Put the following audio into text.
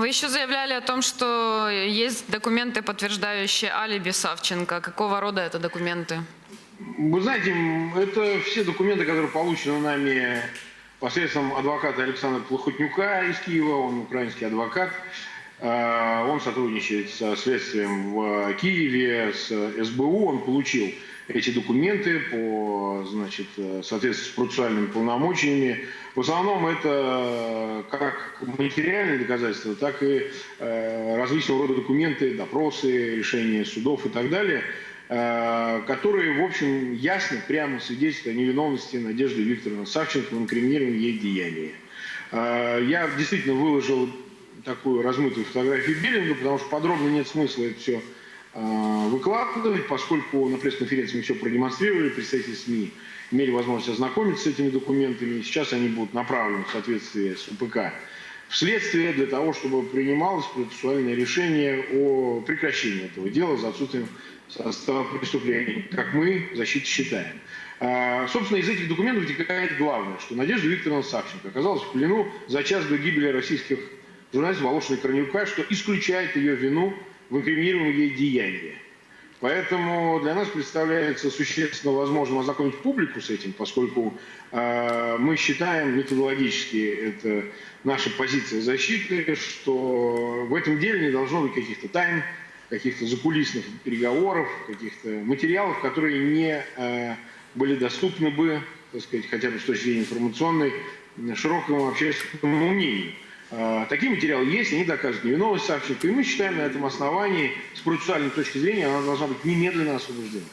Вы еще заявляли о том, что есть документы, подтверждающие алиби Савченко. Какого рода это документы? Вы знаете, это все документы, которые получены нами посредством адвоката Александра Плохотнюка из Киева, он украинский адвокат. Э, Он сотрудничает со следствием в Киеве, с СБУ. Он получил эти документы по, значит, э, соответствии с процессуальными полномочиями. В основном это как материальные доказательства, так и э, различного рода документы, допросы, решения судов и так далее – э, которые, в общем, ясно, прямо свидетельствуют о невиновности Надежды Викторовны Савченко в инкриминированном ей деянии. Э, Я действительно выложил такую размытую фотографию Биллинга, потому что подробно нет смысла это все выкладывать, поскольку на пресс-конференции мы все продемонстрировали, представители СМИ имели возможность ознакомиться с этими документами, и сейчас они будут направлены в соответствии с УПК в следствие для того, чтобы принималось процессуальное решение о прекращении этого дела за отсутствием состава преступления, как мы в защите считаем. А, Собственно, из этих документов вытекает главное, что Надежда Викторовна Савченко оказалась в плену за час до гибели российских журналистов Волошина и Корнелюка, что исключает ее вину в инкриминированном ей деянии. Поэтому для нас представляется существенно возможным ознакомить публику с этим, поскольку э, мы считаем методологически, это наша позиция защиты, что в этом деле не должно быть каких-то тайн, каких-то закулисных переговоров, каких-то материалов, которые не э, были доступны бы, так сказать, хотя бы с точки зрения информационной, широкому общественному мнению. Э, Такие материалы есть, они доказывают невиновность Савченко, и мы считаем на этом основании, с процессуальной точки зрения, она должна быть немедленно освобождена.